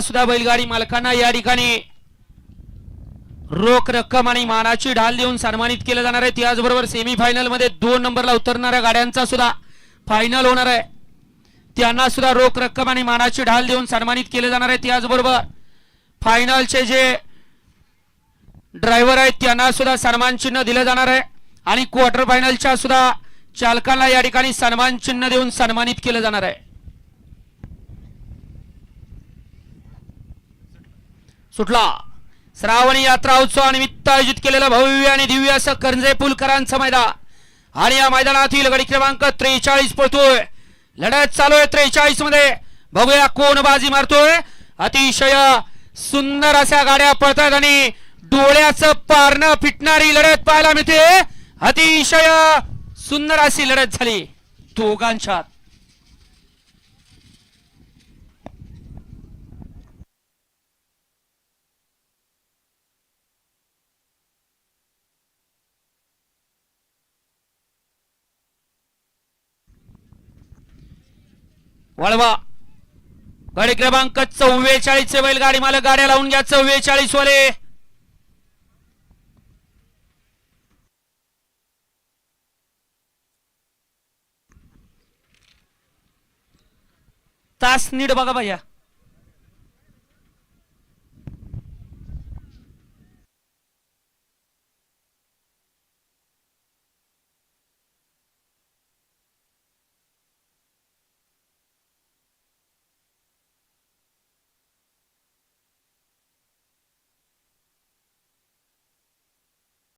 सुद्धा बैलगाडी मालकांना या ठिकाणी रोख रक्कम आणि मानाची ढाल देऊन सन्मानित केलं जाणार आहे. त्याचबरोबर सेमी फायनलमध्ये दोन नंबरला उतरणाऱ्या गाड्यांचा सुद्धा फायनल होणार आहे. त्यांना सुद्धा रोख रक्कम आणि मानाची ढाल देऊन सन्मानित केले जाणार आहे. त्याचबरोबर फायनलचे जे ड्रायव्हर आहेत त्यांना सुद्धा सन्मान चिन्ह दिलं जाणार आहे. आणि क्वार्टर फायनलच्या सुद्धा चालकांना या ठिकाणी सन्मान चिन्ह देऊन सन्मानित केलं जाणार आहे. सुटला. श्रावणी यात्रा उत्सवानिमित्त आयोजित केलेलं भव्य आणि दिव्य असं करंजे पुलकरांचं मैदान. आणि या मैदानातील गडी क्रमांक त्रेचाळीस पळतोय. लढत चालू आहे त्रेचाळीसमध्ये बघूया कोण बाजी मारतोय. अतिशय सुंदर अशा गाड्या पळतात आणि डोळ्याचं पारणं फिटणारी लढत पाहायला मिळते. अतिशय सुंदर अशी लढत झाली. दोघांच्यात. वळवा. गाडी क्रमांक चव्वेचाळीस चे बैलगाडी मला गाड्या लावून घ्या चव्वेचाळीस वाले. तास नीट बघा भैया.